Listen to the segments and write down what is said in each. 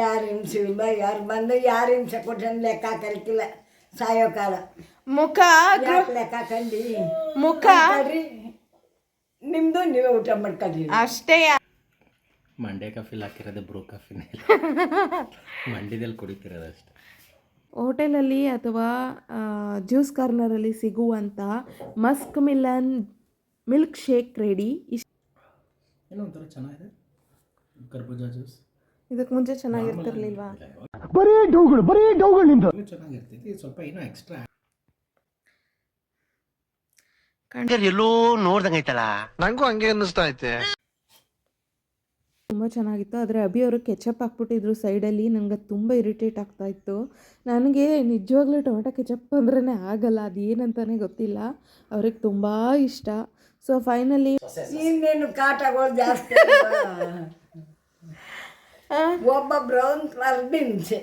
ಯಾರು ಹಿಂಸೆ ಇಲ್ಲ ಯಾರು ಬಂದು ಯಾರು ಹಿಂಸೆ ಕೊಟ್ಟರೆ ಲೆಕ್ಕ ಕರಿಕಿಲ್ಲ ಸಾಯೋ ಕಾಲ. ಮುಖ ಯಾಕೆ ಲೆಕ್ಕ ಕಂಡಿ? ಮುಖ ಮಾಡ್ರಿ ನಿಮ್ಮದು ನೀವೇ ಊಟ ಮಾಡ್ಕೊಳ್ರಿ. ಅಷ್ಟೇ ಮಂಡೆ ಕಾಫಿಲಿ ಹಾಕಿರೋದು ಬ್ರೂ ಕಾಫಿನೇ ಮಂಡ್ಯದಲ್ಲಿ ಕುಡಿತಿರೋದು ಅಷ್ಟೇ. ಹೋಟೆಲಲ್ಲಿ ಅಥವಾ ಜ್ಯೂಸ್ ಕಾರ್ನರಲ್ಲಿ ಸಿಗುವಂಥ muskmelon milk shake ready. ಇಷ್ಟು ಏನೋ ಒಂಥರ ಚೆನ್ನಾಗಿದೆ. ಕರ್ಬೂಜ ಜ್ಯೂಸ್. ಇದಕ್ಕೆ ಮುಂಚೆ ಚೆನ್ನಾಗಿರ್ತಿರ್ಲಿಲ್ವಾ? ಚೆನ್ನಾಗಿರ್ತೈತಿ ಇದು ಸ್ವಲ್ಪ ಏನೋ ಎಕ್ಸ್ಟ್ರಾ ಎಲ್ಲೋ ನೋಡ್ದಂಗೈತಲ್ಲ ನಂಗೂ ಹಂಗೆ ಅನ್ನಿಸ್ತಾ ಐತೆ. ತುಂಬ ಚೆನ್ನಾಗಿತ್ತು ಆದರೆ ಅಭಿ ಅವರು ಕೆಚಪ್ ಹಾಕ್ಬಿಟ್ಟಿದ್ರು ಸೈಡಲ್ಲಿ ನನಗೆ ತುಂಬ ಇರಿಟೇಟ್ ಆಗ್ತಾ ಇತ್ತು. ನನಗೆ ನಿಜವಾಗ್ಲೂ ಟೊಮೆಟೊ ಕೆಚಪ್ ಅಂದ್ರೇ ಆಗಲ್ಲ ಅದು ಏನಂತಾನೆ ಗೊತ್ತಿಲ್ಲ. ಅವ್ರಿಗೆ ತುಂಬ ಇಷ್ಟ. ಸೊ ಫೈನಲಿ ಕಾಟಗಳು ಜಾಸ್ತಿ ಒಬ್ಬೊಬ್ರು ಬ್ರೌನ್ ಕಲರ್ ಹಿಂಸೆ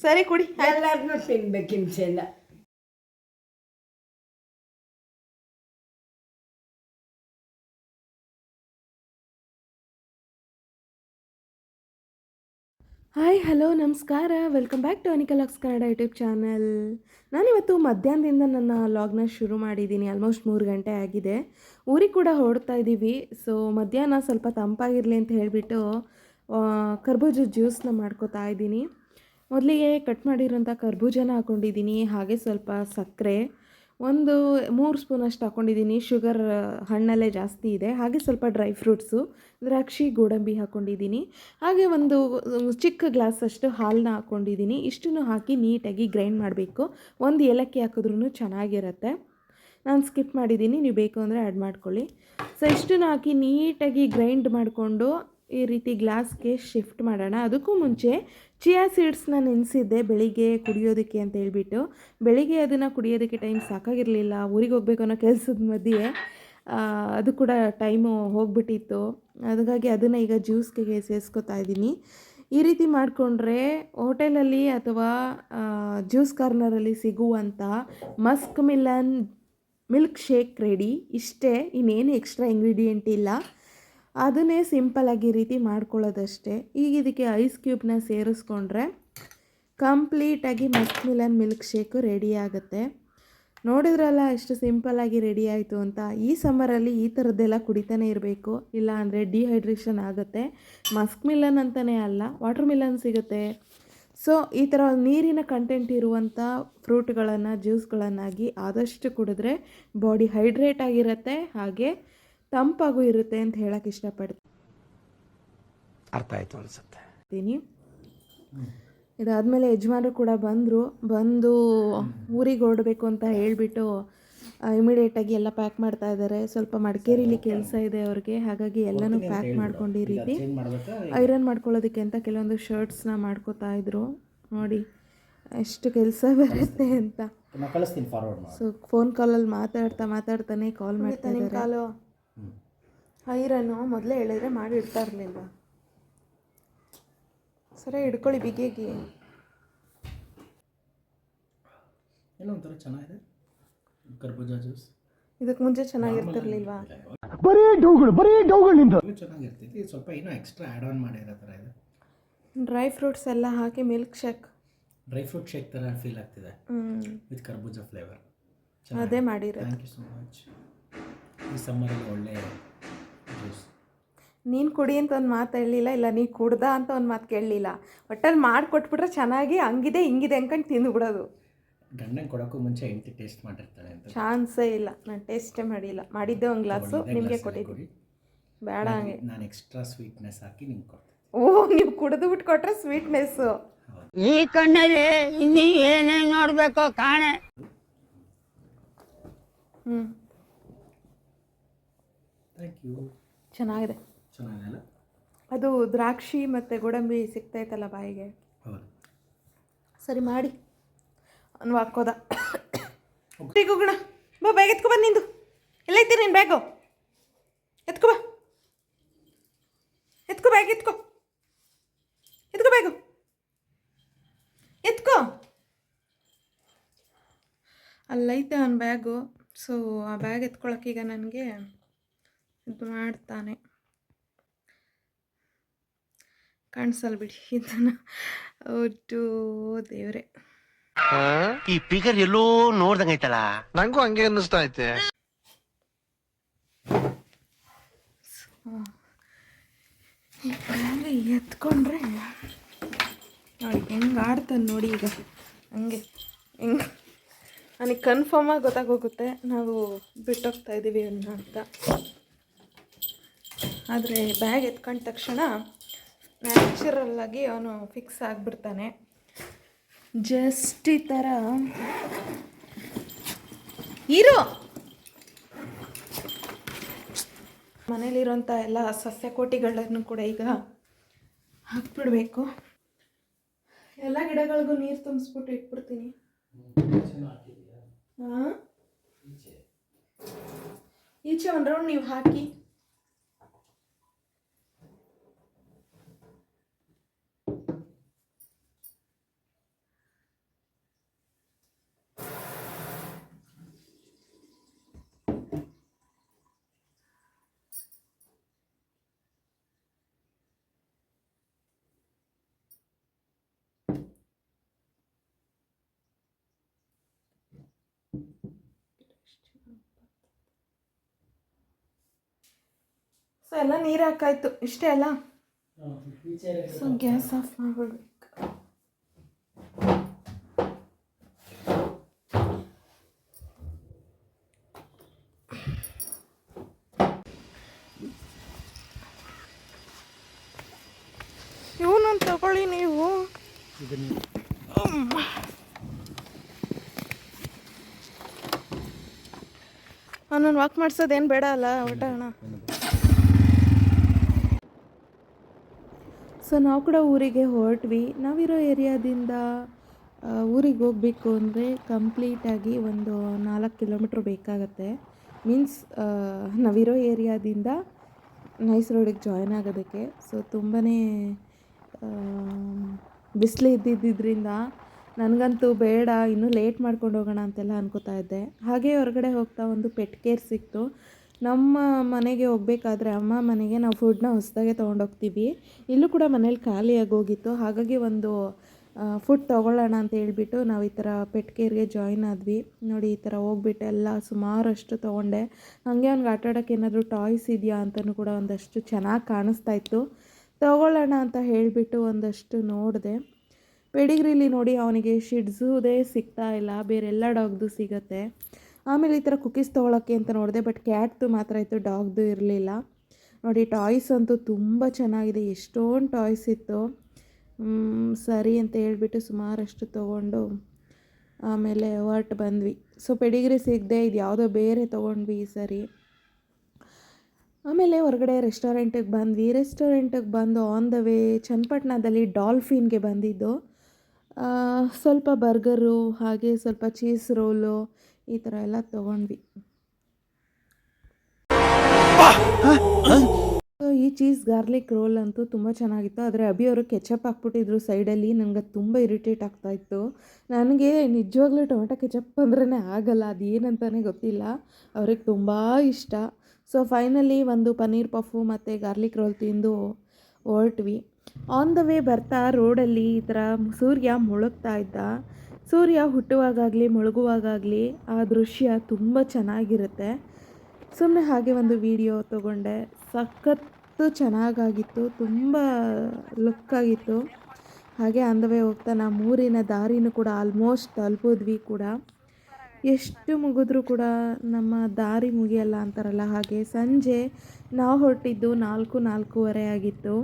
ಸರಿ ಕುಡಿ ಎಲ್ಲರನ್ನೂ ತಿನ್ಬೇಕು ಹಿಂಸೆನ ಹಾಯ್ ಹಲೋ ನಮಸ್ಕಾರ. ವೆಲ್ಕಮ್ ಬ್ಯಾಕ್ ಟು ಅನಿಕಲಾಕ್ಸ್ ಕನ್ನಡ ಯೂಟ್ಯೂಬ್ ಚಾನಲ್ ನಾನಿವತ್ತು ಮಧ್ಯಾಹ್ನದಿಂದ ನನ್ನ ಲಾಗ್ನ ಶುರು ಮಾಡಿದ್ದೀನಿ. ಆಲ್ಮೋಸ್ಟ್ ಮೂರು ಗಂಟೆ ಆಗಿದೆ. ಊರಿಗೆ ಕೂಡ ಹೊರಡ್ತಾ ಇದ್ದೀವಿ ಸೊ ಮಧ್ಯಾಹ್ನ ಸ್ವಲ್ಪ ತಂಪಾಗಿರಲಿ ಅಂತ ಹೇಳಿಬಿಟ್ಟು ಕರ್ಬೂಜ ಜ್ಯೂಸ್ನ ಮಾಡ್ಕೋತಾ ಇದ್ದೀನಿ. ಮೊದಲಿಗೆ ಕಟ್ ಮಾಡಿರೋಂಥ ಕರ್ಬೂಜನ ಹಾಕ್ಕೊಂಡಿದ್ದೀನಿ ಹಾಗೆ ಸ್ವಲ್ಪ ಸಕ್ಕರೆ. ಒಂದು ಮೂರು ಸ್ಪೂನಷ್ಟು ಹಾಕ್ಕೊಂಡಿದ್ದೀನಿ ಶುಗರ್ ಹಣ್ಣಲ್ಲೇ ಜಾಸ್ತಿ ಇದೆ. ಹಾಗೆ ಸ್ವಲ್ಪ ಡ್ರೈ ಫ್ರೂಟ್ಸು, ದ್ರಾಕ್ಷಿ, ಗೋಡಂಬಿ ಹಾಕ್ಕೊಂಡಿದ್ದೀನಿ ಹಾಗೆ ಒಂದು ಚಿಕ್ಕ ಗ್ಲಾಸಷ್ಟು ಹಾಲನ್ನ ಹಾಕ್ಕೊಂಡಿದ್ದೀನಿ ಇಷ್ಟನ್ನು ಹಾಕಿ ನೀಟಾಗಿ ಗ್ರೈಂಡ್ ಮಾಡಬೇಕು. ಒಂದು ಏಲಕ್ಕಿ ಹಾಕಿದ್ರೂ ಚೆನ್ನಾಗಿರುತ್ತೆ. ನಾನು ಸ್ಕಿಪ್ ಮಾಡಿದ್ದೀನಿ, ನೀವು ಬೇಕು ಅಂದರೆ ಆ್ಯಡ್ ಮಾಡ್ಕೊಳ್ಳಿ. ಸೊ, ಇಷ್ಟನ್ನು ಹಾಕಿ ನೀಟಾಗಿ ಗ್ರೈಂಡ್ ಮಾಡಿಕೊಂಡು ಈ ರೀತಿ ಗ್ಲಾಸ್ಗೆ ಶಿಫ್ಟ್ ಮಾಡೋಣ. ಅದಕ್ಕೂ ಮುಂಚೆ ಚಿಯಾ ಸೀಡ್ಸ್ನ ನೆನೆಸಿದ್ದೆ ಬೆಳಿಗ್ಗೆ ಕುಡಿಯೋದಕ್ಕೆ ಅಂತ ಹೇಳ್ಬಿಟ್ಟು. ಬೆಳಿಗ್ಗೆ ಅದನ್ನು ಕುಡಿಯೋದಕ್ಕೆ ಟೈಮ್ ಸಾಕಾಗಿರಲಿಲ್ಲ. ಊರಿಗೆ ಹೋಗ್ಬೇಕು ಅನ್ನೋ ಕೆಲಸದ ಮಧ್ಯೆ ಅದು ಕೂಡ ಟೈಮು ಹೋಗ್ಬಿಟ್ಟಿತ್ತು. ಅದಕ್ಕಾಗಿ ಅದನ್ನು ಈಗ ಜ್ಯೂಸ್ಗೆ ಸೇರಿಸ್ಕೊತಾ ಇದ್ದೀನಿ. ಈ ರೀತಿ ಮಾಡಿಕೊಂಡ್ರೆ ಹೋಟೆಲಲ್ಲಿ ಅಥವಾ ಜ್ಯೂಸ್ ಕಾರ್ನರಲ್ಲಿ ಸಿಗುವಂಥ muskmelon milk shake ready. ಇಷ್ಟೇ, ಇನ್ನೇನು ಎಕ್ಸ್ಟ್ರಾ ಇಂಗ್ರೀಡಿಯೆಂಟ್ ಇಲ್ಲ. ಅದನ್ನೇ ಸಿಂಪಲಾಗಿ ರೀತಿ ಮಾಡ್ಕೊಳ್ಳೋದಷ್ಟೇ. ಈಗ ಇದಕ್ಕೆ ಐಸ್ ಕ್ಯೂಬ್ನ ಸೇರಿಸ್ಕೊಂಡ್ರೆ ಕಂಪ್ಲೀಟಾಗಿ muskmelon milk shake ready ಆಗುತ್ತೆ. ನೋಡಿದ್ರಲ್ಲ ಎಷ್ಟು ಸಿಂಪಲ್ಲಾಗಿ ರೆಡಿ ಆಯಿತು ಅಂತ. ಈ ಸಮ್ಮರಲ್ಲಿ ಈ ಥರದ್ದೆಲ್ಲ ಕುಡಿತಾನೆ ಇರಬೇಕು. ಇಲ್ಲ ಅಂದರೆ ಡಿಹೈಡ್ರೇಷನ್ ಆಗುತ್ತೆ. ಮಸ್ಕ್ ಮಿಲನ್ ಅಂತಲೇ ಅಲ್ಲ ವಾಟರ್ ಮಿಲನ್ ಸಿಗುತ್ತೆ. ಸೊ ಈ ಥರ ನೀರಿನ ಕಂಟೆಂಟ್ ಇರುವಂಥ ಫ್ರೂಟ್ಗಳನ್ನು ಜ್ಯೂಸ್ಗಳನ್ನಾಗಿ ಆದಷ್ಟು ಕುಡಿದ್ರೆ ಬಾಡಿ ಹೈಡ್ರೇಟ್ ಆಗಿರುತ್ತೆ. ಹಾಗೆ ತಂಪಾಗೂ ಇರುತ್ತೆ ಅಂತ ಹೇಳಕ್ಕೆ ಇಷ್ಟಪಡ್ತೀನಿ. ಅರ್ಥ ಆಯ್ತು ಅನ್ಸುತ್ತೆ. ಮಾಡ್ತೀನಿ ಇದಾದಮೇಲೆ ಯಜಮಾನರು ಕೂಡ ಬಂದರು. ಬಂದು ಊರಿಗೆ ಹೊರಡಬೇಕು ಅಂತ ಹೇಳಿಬಿಟ್ಟು ಇಮಿಡಿಯೇಟಾಗಿ ಎಲ್ಲ ಪ್ಯಾಕ್ ಮಾಡ್ತಾ ಇದ್ದಾರೆ ಸ್ವಲ್ಪ ಮಡಿಕೇರಿಲಿ ಕೆಲಸ ಇದೆ ಅವ್ರಿಗೆ. ಹಾಗಾಗಿ ಎಲ್ಲನೂ ಪ್ಯಾಕ್ ಮಾಡ್ಕೊಂಡು ಈ ರೀತಿ. ಐರನ್ ಮಾಡ್ಕೊಳ್ಳೋದಕ್ಕೆ ಅಂತ ಕೆಲವೊಂದು ಶರ್ಟ್ಸ್ನ ಮಾಡ್ಕೋತಾ ಇದ್ರು. ನೋಡಿ ಎಷ್ಟು ಕೆಲಸ ಬರುತ್ತೆ ಅಂತ. ನಾನು ಕಳಿಸ್ತೀನಿ ಫಾರ್ವರ್ಡ್ ಮಾಡಿ. ಸೊ ಫೋನ್ ಕಾಲಲ್ಲಿ ಮಾತಾಡ್ತಾ ಮಾತಾಡ್ತಾನೆ ಕಾಲ್ ಮಾಡ್ತಾ ಇದ್ದಾರೆ ಕಾಲು. ಐರನ್ನು ಮೊದಲೇ ಹೇಳಿದ್ರೆ ಮಾಡಿ ಇಡ್ತಾ ಇರಲಿಲ್ಲ ಸರಿ ಹಿಡ್ಕೊಳ್ಳಿ ಬಿಗಿಯಾಗಿ ಏನೋ ಒಂಥರ ಚೆನ್ನಾಗಿದೆ. ಕರ್ಬೂಜ ಜ್ಯೂಸ್. ಇದಕ್ಕೆ ಮುಂಚೆ ಚೆನ್ನಾಗಿರ್ತಿರ್ಲಿಲ್ವಾ? ನಿಂದ ಚೆನ್ನಾಗಿರ್ತೈತಿ ಇದು ಸ್ವಲ್ಪ ಏನೋ ಎಕ್ಸ್ಟ್ರಾ ಆ್ಯಡ್ ಆನ್ ಮಾಡಿರೋ ಥರ ಇದೆ. ಡ್ರೈ ಫ್ರೂಟ್ಸ್ ಎಲ್ಲ ಹಾಕಿ milk shake dry fruit shake ಥರ ಫೀಲ್ ಆಗ್ತಿದೆ. ವಿತ್ ಕರ್ಬೂಜ ಫ್ಲೇವರ್ ಅದೇ ಮಾಡಿರೋ ಥ್ಯಾಂಕ್ ಯು ಸೊ ಮಚ್ ಈ ಸಮ್ಮರಲ್ಲಿ ಒಳ್ಳೆ ಜ್ಯೂಸ್ ನೀನು ಕುಡಿ ಅಂತ ಒಂದು ಮಾತು ಹೇಳಲಿಲ್ಲ ಇಲ್ಲ ನೀ ಕುಡ್ದ ಅಂತ ಒಂದು ಮಾತು ಕೇಳಲಿಲ್ಲ. ಒಟ್ಟಲ್ಲಿ ಮಾಡಿಕೊಟ್ಬಿಟ್ರೆ ಚೆನ್ನಾಗಿ ಹಂಗಿದೆ ಹಿಂಗಿದೆ ಅಂದ್ಕೊಂಡು ತಿಂದುಬಿಡೋದು. ಗಂಡಂಗೆ ಕೊಡೋಕ್ಕೂ ಮುಂಚೆ ಹೆಂಡತಿ ಟೇಸ್ಟ್ ಮಾಡಿರ್ತಾಳೆ ಅಂತ. ಚಾನ್ಸೇ ಇಲ್ಲ ನಾನು ಟೇಸ್ಟೇ ಮಾಡಿಲ್ಲ. ಮಾಡಿದ್ದೆ ಒಂದು ಗ್ಲಾಸು ನಿಮಗೆ ಕೊಟ್ಟಿದ್ದೀನಿ. ಕೊಟ್ಟಿದ್ದೆ ಬೇಡ ಹಂಗೆ. ನಾನು ಎಕ್ಸ್ಟ್ರಾ ಸ್ವೀಟ್ನೆಸ್ ಹಾಕಿ ನಿಮ್ಗೆ ಕೊಡ್ತೀನಿ. ಓ ನೀವು ಕುಡಿದು ಬಿಟ್ಟು ಕೊಟ್ರೆ ಸ್ವೀಟ್ನೆಸ್ಸು ಈ ಕಣ್ಣಲ್ಲಿ ಇನ್ನೀ ಏನೇನು ನೋಡಬೇಕು ಕಾಣೆ. ಹ್ಞೂ ಥ್ಯಾಂಕ್ ಯು ಚೆನ್ನಾಗಿದೆ. ಚೆನ್ನಾಗಿದೆ ಅದು ದ್ರಾಕ್ಷಿ ಮತ್ತು ಗೋಡಂಬಿ ಸಿಗ್ತೈತಲ್ಲ ಬಾಯಿಗೆ? ಹೌದು. ಸರಿ ಮಾಡಿ. ಅನ್ವ ಹಾಕೋದ. ಹೋಗೋಣ. ಬಾ ಬ್ಯಾಗ್ ಎತ್ಕೊ ಬಂದು ನಿಂದು. ಎಲ್ಲೈತಿ ನಿನ್ನ ಬ್ಯಾಗು ಎತ್ಕೊ ಬಾ. ಎತ್ಕೊ ಬ್ಯಾಗ್ ಎತ್ಕೊ. ಎತ್ಕೊ ಬ್ಯಾಗು ಎತ್ಕೊ. ಅಲ್ಲೈತೆ ಅವ್ನ ಬ್ಯಾಗು ಸೊ ಆ ಬ್ಯಾಗ್ ಎತ್ಕೊಳಕ್ಕೀಗ ನನಗೆ ಇದು ಮಾಡ್ತಾನೆ. ಕಾಣಿಸಲ್ ಬಿಡಿ ಇದನ್ನು. ಒಟ್ಟು ದೇವ್ರೆ. ಈ ಫಿಗರ್ ಎಲ್ಲೋ ನೋಡ್ದಂಗೈತಲ್ಲ ನಂಗೂ ಹಂಗೆ ಅನ್ನಿಸ್ತಾ ಐತೆ. ಹಂಗೆ ಎತ್ಕೊಂಡ್ರೆ ನೋಡಿ ಹೆಂಗೆ ಆಡ್ತಾನೆ ನೋಡಿ ಈಗ. ಹಂಗೆ ಹೆಂಗೆ. ನನಗೆ ಕನ್ಫರ್ಮಾಗಿ ಗೊತ್ತಾಗೋಗುತ್ತೆ ನಾವು ಬಿಟ್ಟೋಗ್ತಾ ಇದ್ದೀವಿ ಅನ್ನೋ ಅಂತ ಆದರೆ ಬ್ಯಾಗ್ ಎತ್ಕೊಂಡ ತಕ್ಷಣ ನ್ಯಾಚುರಲ್ಲಾಗಿ ಅವನು ಫಿಕ್ಸ್ ಆಗಿಬಿಡ್ತಾನೆ. ಜಸ್ಟ್ ಈ ಥರ ಇರೋ! ಮನೇಲಿರೋಂಥ ಎಲ್ಲ ಸಸ್ಯಕೋಟಿಗಳನ್ನು ಕೂಡ ಈಗ ಹಾಕ್ಬಿಡ್ಬೇಕು. ಎಲ್ಲ ಗಿಡಗಳಿಗೂ ನೀರು ತುಂಬಿಸ್ಬಿಟ್ಟು ಇಟ್ಬಿಡ್ತೀನಿ. ಈಚೆ ಒಂದು ರೌಂಡ್ ನೀವು ಹಾಕಿ. ಸೊ ಎಲ್ಲ ನೀರು ಹಾಕಾಯ್ತು ಇಷ್ಟೇ ಅಲ್ಲ? ಸೊ ಗ್ಯಾಸ್ ಆಫ್ ಮಾಡ್ಬಿಡ್ಬೇಕು. ಅವನನ್ನು ವಾಕ್ ಮಾಡ್ಸೋದೇನು ಬೇಡ ಅಲ್ಲ, ಊಟ ಅಣ್ಣ. ಸೊ ನಾವು ಕೂಡ ಊರಿಗೆ ಹೊರಟ್ವಿ. ನಾವಿರೋ ಏರಿಯಾದಿಂದ ಊರಿಗೆ ಹೋಗಬೇಕು ಅಂದರೆ ಕಂಪ್ಲೀಟಾಗಿ ಒಂದು ನಾಲ್ಕು ಕಿಲೋಮೀಟ್ರ್ ಬೇಕಾಗತ್ತೆ. ಮೀನ್ಸ್ ನಾವಿರೋ ಏರಿಯಾದಿಂದ ನೈಸ್ ರೋಡಿಗೆ ಜಾಯ್ನ್ ಆಗೋದಕ್ಕೆ. ಸೊ ತುಂಬಾ ಬಿಸಿಲು ಇದ್ದಿದ್ದರಿಂದ ನನಗಂತೂ ಬೇಡ, ಇನ್ನೂ ಲೇಟ್ ಮಾಡ್ಕೊಂಡು ಹೋಗೋಣ ಅಂತೆಲ್ಲ ಅನ್ಕೋತಾ ಇದ್ದೆ. ಹಾಗೆ ಹೊರಗಡೆ ಹೋಗ್ತಾ ಒಂದು ಪೆಟ್ ಕೇರ್ ಸಿಕ್ತು. ನಮ್ಮ ಮನೆಗೆ ಹೋಗಬೇಕಾದ್ರೆ ಅಮ್ಮ ಮನೆಗೆ ನಾವು ಫುಡ್ನ ಹೊಸದಾಗೆ ತೊಗೊಂಡೋಗ್ತೀವಿ. ಇಲ್ಲೂ ಕೂಡ ಮನೇಲಿ ಖಾಲಿಯಾಗಿ ಹೋಗಿತ್ತು. ಹಾಗಾಗಿ ಒಂದು ಫುಡ್ ತೊಗೊಳ್ಳೋಣ ಅಂತ ಹೇಳ್ಬಿಟ್ಟು ನಾವು ಈ ಥರ ಪೆಟ್ ಕೇರ್ಗೆ ಜಾಯ್ನ್ ಆದ್ವಿ. ನೋಡಿ ಈ ಥರ ಹೋಗ್ಬಿಟ್ಟು ಎಲ್ಲ ಸುಮಾರಷ್ಟು ತೊಗೊಂಡೆ. ಹಾಗೆ ಅವ್ನಿಗೆ ಆಟ ಏನಾದರೂ ಟಾಯ್ಸ್ ಇದೆಯಾ ಅಂತಲೂ ಕೂಡ ಒಂದಷ್ಟು ಚೆನ್ನಾಗಿ ಕಾಣಿಸ್ತಾ ಇತ್ತು. ತೊಗೊಳ್ಳೋಣ ಅಂತ ಹೇಳಿಬಿಟ್ಟು ಒಂದಷ್ಟು ನೋಡಿದೆ. ಪೆಡಿಗ್ರಿಲಿ ನೋಡಿ ಅವನಿಗೆ ಶಿಡ್ಸುದೇ ಸಿಗ್ತಾ ಇಲ್ಲ ಬೇರೆ ಎಲ್ಲ ಡಾಗ್ದು ಸಿಗತ್ತೆ. ಆಮೇಲೆ ಈ ಥರ ಕುಕೀಸ್ ತೊಗೊಳಕ್ಕೆ ಅಂತ ನೋಡಿದೆ, ಬಟ್ ಕ್ಯಾಟ್ದು ಮಾತ್ರ ಇತ್ತು ಡಾಗ್ದು ಇರಲಿಲ್ಲ. ನೋಡಿ, ಟಾಯ್ಸ್ ಅಂತೂ ತುಂಬ ಚೆನ್ನಾಗಿದೆ, ಎಷ್ಟೊಂದು ಟಾಯ್ಸ್ ಇತ್ತು. ಸರಿ ಅಂತ ಹೇಳಿಬಿಟ್ಟು ಸುಮಾರಷ್ಟು ತೊಗೊಂಡು ಆಮೇಲೆ ಹೊರ್ಟು ಬಂದ್ವಿ. ಸೊ, ಪೆಡಿಗ್ರಿ ಸಿಗದೆ ಇದು ಯಾವುದೋ ಬೇರೆ ತೊಗೊಂಡ್ವಿ ಈ ಸರಿ. ಆಮೇಲೆ ಹೊರಗಡೆ ರೆಸ್ಟೋರೆಂಟಿಗೆ ಬಂದ್ವಿ. ರೆಸ್ಟೋರೆಂಟಿಗೆ ಬಂದು ಆನ್ ದ ವೇ ಚನ್ನಪಟ್ಟಣದಲ್ಲಿ ಡಾಲ್ಫಿನ್ಗೆ ಬಂದಿದ್ದು. ಸ್ವಲ್ಪ ಬರ್ಗರು, ಹಾಗೆ ಸ್ವಲ್ಪ ಚೀಸ್ ರೋಲು ಈ ಥರ ಎಲ್ಲ ತೊಗೊಂಡ್ವಿ. ಈ ಚೀಸ್ ಗಾರ್ಲಿಕ್ ರೋಲ್ ಅಂತೂ ತುಂಬ ಚೆನ್ನಾಗಿತ್ತು. ಆದರೆ ಅಭಿ ಅವರು ಕೆಚಪ್ ಹಾಕ್ಬಿಟ್ಟಿದ್ರು ಸೈಡಲ್ಲಿ. ನನಗೆ ತುಂಬ ಇರಿಟೇಟ್ ಆಗ್ತಾ ಇತ್ತು. ನನಗೆ ನಿಜವಾಗ್ಲೂ ಟೊಮೆಟೊ ಕೆಚಪ್ ಅಂದ್ರೆ ಆಗಲ್ಲ. ಅದು ಏನಂತಾನೆ ಗೊತ್ತಿಲ್ಲ. ಅವ್ರಿಗೆ ತುಂಬ ಇಷ್ಟ. ಸೊ ಫೈನಲಿ ಒಂದು ಪನ್ನೀರ್ ಪಫು ಮತ್ತು ಗಾರ್ಲಿಕ್ ರೋಲ್ ತಿಂದು ಹೊರಟ್ವಿ. ಆನ್ ದ ವೇ ಬರ್ತಾ ರೋಡಲ್ಲಿ ಈ ಥರ ಸೂರ್ಯ ಮುಳುಗ್ತಾ ಇದ್ದ. ಸೂರ್ಯ ಹುಟ್ಟುವಾಗಲಿ ಮುಳುಗುವಾಗಲಿ ಆ ದೃಶ್ಯ ತುಂಬ ಚೆನ್ನಾಗಿರುತ್ತೆ. ಸುಮ್ಮನೆ ಹಾಗೆ ಒಂದು ವಿಡಿಯೋ ತೊಗೊಂಡೆ. ಸಖತ್ತು ಚೆನ್ನಾಗಾಗಿತ್ತು, ತುಂಬ ಲುಕ್ಕಾಗಿತ್ತು. ಹಾಗೆ ಅಂದವೇ ಹೋಗ್ತಾ ಮೂರಿನ ದಾರಿನೂ ಕೂಡ ಆಲ್ಮೋಸ್ಟ್ ತಲುಪಿದ್ವಿ ಕೂಡ. ಎಷ್ಟು ಮುಗಿದ್ರೂ ಕೂಡ ನಮ್ಮ ದಾರಿ ಮುಗಿಯಲ್ಲ ಅಂತಾರಲ್ಲ ಹಾಗೆ ಸಂಜೆ ನಾವು ಹೊರಟಿದ್ದು ನಾಲ್ಕು ನಾಲ್ಕೂವರೆ ಆಗಿತ್ತು.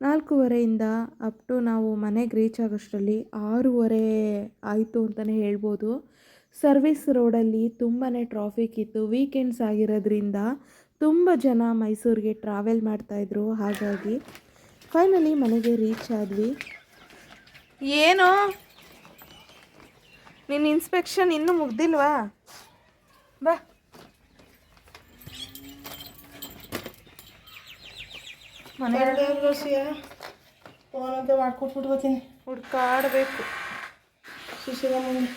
ನಾಲ್ಕೂವರೆಯಿಂದ ಅಪ್ ಟು ನಾವು ಮನೆಗೆ ರೀಚ್ ಆಗೋಷ್ಟರಲ್ಲಿ ಆರೂವರೆ ಆಯಿತು ಅಂತಲೇ ಹೇಳ್ಬೋದು. ಸರ್ವಿಸ್ ರೋಡಲ್ಲಿ ತುಂಬಾ ಟ್ರಾಫಿಕ್ ಇತ್ತು. ವೀಕೆಂಡ್ಸ್ ಆಗಿರೋದ್ರಿಂದ ತುಂಬ ಜನ ಮೈಸೂರಿಗೆ ಟ್ರಾವೆಲ್ ಮಾಡ್ತಾಯಿದ್ರು ಹಾಗಾಗಿ ಫೈನಲಿ ಮನೆಗೆ ರೀಚ್ ಆದ್ವಿ. ಏನು? ನಿನ್ನ ಇನ್ಸ್ಪೆಕ್ಷನ್ ಇನ್ನೂ ಮುಗ್ದಿಲ್ವಾ? ಬಾ. ಫೋನಂತೆ ಮಾಡ್ಕೊಟ್ಬಿಟ್ಕೋತೀನಿ ಹುಡ್ಕಾಡಬೇಕು. ಸುಶೀಲ ಮುಂದೆ.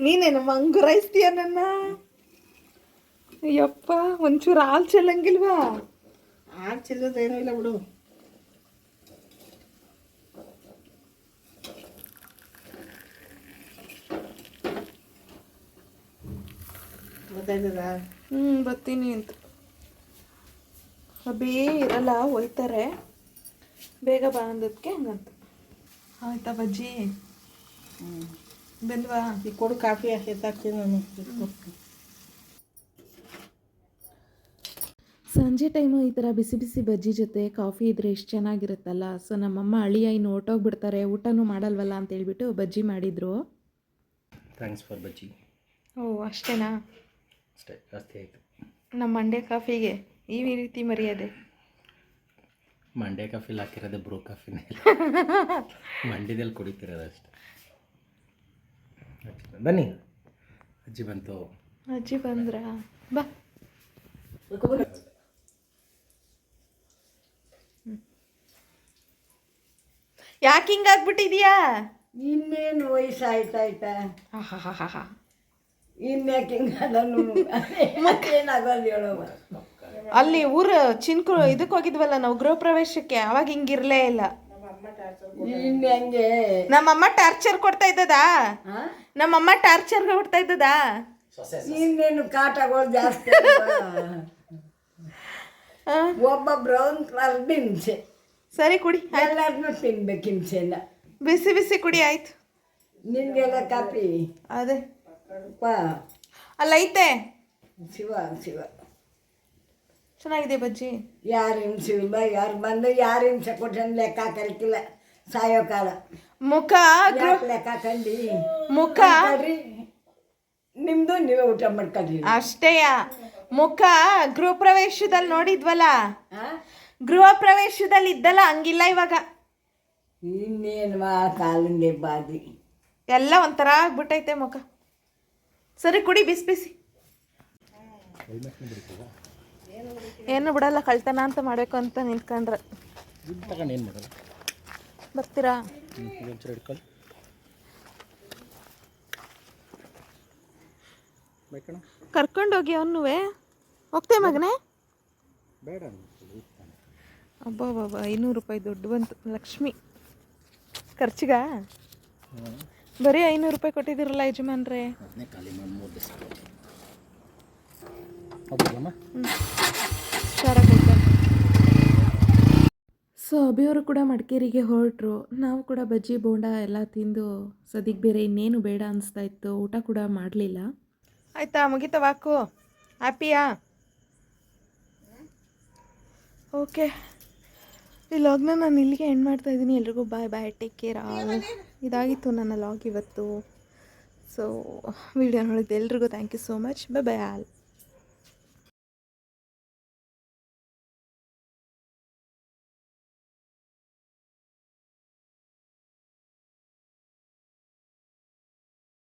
ನೀನೇನು ಮಂಗುರೈಸ್ತೀಯ ನನ್ನ? ಯಪ್ಪ ಒಂಚೂರು ಹಾಲು ಚೆಲ್ಲಂಗಿಲ್ವಾ? ಹಾಲು ಚೆಲ್ಲೋದೇನೂ ಇಲ್ಲ ಬಿಡು. ಹ್ಞೂ ಬರ್ತೀನಿ ಅಂತ. ಅಬ್ಬೇ ಇರಲ್ಲ ಒಯ್ತಾರೆ. ಬೇಗ ಬಾ ಅಂದದಕ್ಕೆ ಹಂಗಂತ. ಆಯ್ತಾ ಬಜ್ಜಿ ಬಂದ್ವಾ ಈಗ ಕೊಡು ಕಾಫಿ ಎತ್ತಾಕ್ತೀನಿ ನಾನು. ಸಂಜೆ ಟೈಮು ಈ ಥರ ಬಿಸಿ ಬಿಸಿ ಬಜ್ಜಿ ಜೊತೆ ಕಾಫಿ ಇದ್ರೆ ಎಷ್ಟು ಚೆನ್ನಾಗಿರುತ್ತಲ್ಲ? ಸೊ ನಮ್ಮಮ್ಮ ಅಳಿಯ ಇನ್ನು ಹೊಟ್ಟೋಗ್ಬಿಡ್ತಾರೆ ಊಟನೂ ಮಾಡಲ್ವಲ್ಲ ಅಂತ ಹೇಳ್ಬಿಟ್ಟು ಬಜ್ಜಿ ಮಾಡಿದರು. ಥ್ಯಾಂಕ್ಸ್ ಫಾರ್ ಬಜ್ಜಿ. ಓ ಅಷ್ಟೇನಾ? ಅಷ್ಟೇ ಜಾಸ್ತಿ ಆಯಿತು. ನಮ್ಮ ಮಂಡ್ಯ ಕಾಫಿಗೆ ಈ ರೀತಿ ಮರ್ಯಾದೆ. ಮಂಡ್ಯ ಕಾಫಿಲಿ ಹಾಕಿರೋದೆ ಬ್ರೂ ಕಾಫಿನೇ ಮಂಡ್ಯದಲ್ಲಿ ಕುಡಿತಿರೋದು ಅಷ್ಟೇ. ಅಷ್ಟೇ. ಬನ್ನಿ. ಅಜ್ಜಿ ಬಂತು. ಅಜ್ಜಿ ಬಂದ್ರ? ಬಾ. ಯಾಕೆ ಹಿಂಗಾಗ್ಬಿಟ್ಟಿದ್ಯಾ? ಇನ್ನೇನು ವಯಸ್ಸಾಯ್ತಾಯ್ತಾ. ಇನ್ಯಾಕೆ ಹೇಳುವ ಅಲ್ಲಿ ಊರು ಚಿನ್ಕು ಇದಕ್ಕೆ ಹೋಗಿದ್ವಲ್ಲ ನಾವು ಗೃಹ ಪ್ರವೇಶಕ್ಕೆ ಅವಾಗ ಹಿಂಗಿರ್ಲೇ ಇಲ್ಲ. ಇನ್ನೆಂಗೆ ನಮ್ಮಮ್ಮ ಟಾರ್ಚರ್ ಕೊಡ್ತಾ ಇದ್ದದಾ? ನಮ್ಮಮ್ಮ ಟಾರ್ಚರ್ ಕೊಡ್ತಾ ಇದ್ದದಾ? ಇನ್ನೇನು ಕಾಟಗಳು ಜಾಸ್ತಿ ಒಬ್ಬ ಬ್ರೌನ್ ಕಲರ್ ಹಿಂಸೆ ಸರಿ ಕುಡಿ ಎಲ್ಲರನ್ನೂ ತಿನ್ಬೇಕು ಹಿಂಸೆನ ಬಿಸಿ ಬಿಸಿ ಕುಡಿ ಆಯ್ತು. ನಿನ್ಗೆಲ್ಲ ಕಾಪಿ ಅದೇ. ಪಾ ಅಲ್ಲ ಐತೆ. ಶಿವ ಶಿವ. ಚೆನ್ನಾಗಿದೆ ಬಜ್ಜಿ. ಯಾರು ಹಿಂಸಿಲ್ಲ ಯಾರು ಬಂದು ಯಾರು ಹಿಂಸೆ ಲೆಕ್ಕ ಕರಿಕಿಲ್ಲ ಸಾಯೋ ಕಾಲ. ಮುಖ ಲೆಕ್ಕ ಕಂಡಿ ಮುಖ ನಿಮ್ಮದು ನಿಮ್ದು ನೀವೇ ಊಟ ಮಾಡ್ಕೊಂಡ್ರಿ. ಅಷ್ಟೇಯ ಮುಖ ಗೃಹ ಪ್ರವೇಶದಲ್ಲಿ ನೋಡಿದ್ವಲ್ಲ? ಆ? ಗೃಹ ಪ್ರವೇಶದಲ್ಲಿ ಇದ್ದಲ್ಲ ಹಂಗಿಲ್ಲ ಇವಾಗ. ಇನ್ನೇನು ಬಾದಿ. ಎಲ್ಲ ಒಂಥರ ಆಗ್ಬಿಟ್ಟೈತೆ ಮುಖ. ಸರಿ ಕುಡಿ ಬಿಸಿ ಬಿಸಿ. ಏನು ಬಿಡಲ್ಲ ಕಳ್ತನ ಅಂತ ಮಾಡಬೇಕು ಅಂತ ನಿಂತ್ಕೊಂಡ್ರೆ. ದುಡ್ಡು ತಗೊಂಡು ಏನು ಮಾಡೋದು ಬರ್ತೀರಾ? ಕರ್ಕೊಂಡೋಗಿ ಅವನುವೆ? ಹೋಗ್ತೇ ಮಗನೇ? ಬೇಡ ಅಬ್ಬಾ ಬಾಬಾ ಐನೂರು ರೂಪಾಯಿ ದುಡ್ಡು ಬಂತು. ಲಕ್ಷ್ಮಿ ಖರ್ಚಿಗ? ಬರೀ ಐನೂರು ರೂಪಾಯಿ ಕೊಟ್ಟಿದ್ದೀರಲ್ಲ ಯಜಮಾನ್ರೆ. ಸೊ ಅಭಿಯವರು ಕೂಡ ಮಡಿಕೇರಿಗೆ ಹೊರಟ್ರು. ನಾವು ಕೂಡ ಬಜ್ಜಿ ಬೋಂಡ ಎಲ್ಲ ತಿಂದು ಸದ್ಯಕ್ಕೆ ಬೇರೆ ಇನ್ನೇನು ಬೇಡ ಅನಿಸ್ತಾ ಇತ್ತು. ಊಟ ಕೂಡ ಮಾಡಲಿಲ್ಲ. ಆಯಿತಾ ಮುಗಿತ ವಾಕು? ಹ್ಯಾಪಿಯಾ ಓಕೆ ಈ ಲಾಗ್ನ ನಾನು ಇಲ್ಲಿಗೆ ಎಂಡ್ ಮಾಡ್ತಾ ಇದ್ದೀನಿ. ಎಲ್ರಿಗೂ bye bye take care all ಇದಾಗಿತ್ತು ನನ್ನ ಲಾಗ್ ಇವತ್ತು. ಸೊ ವಿಡಿಯೋ ನೋಡಿದ್ದು ಎಲ್ರಿಗೂ thank you so much bye bye all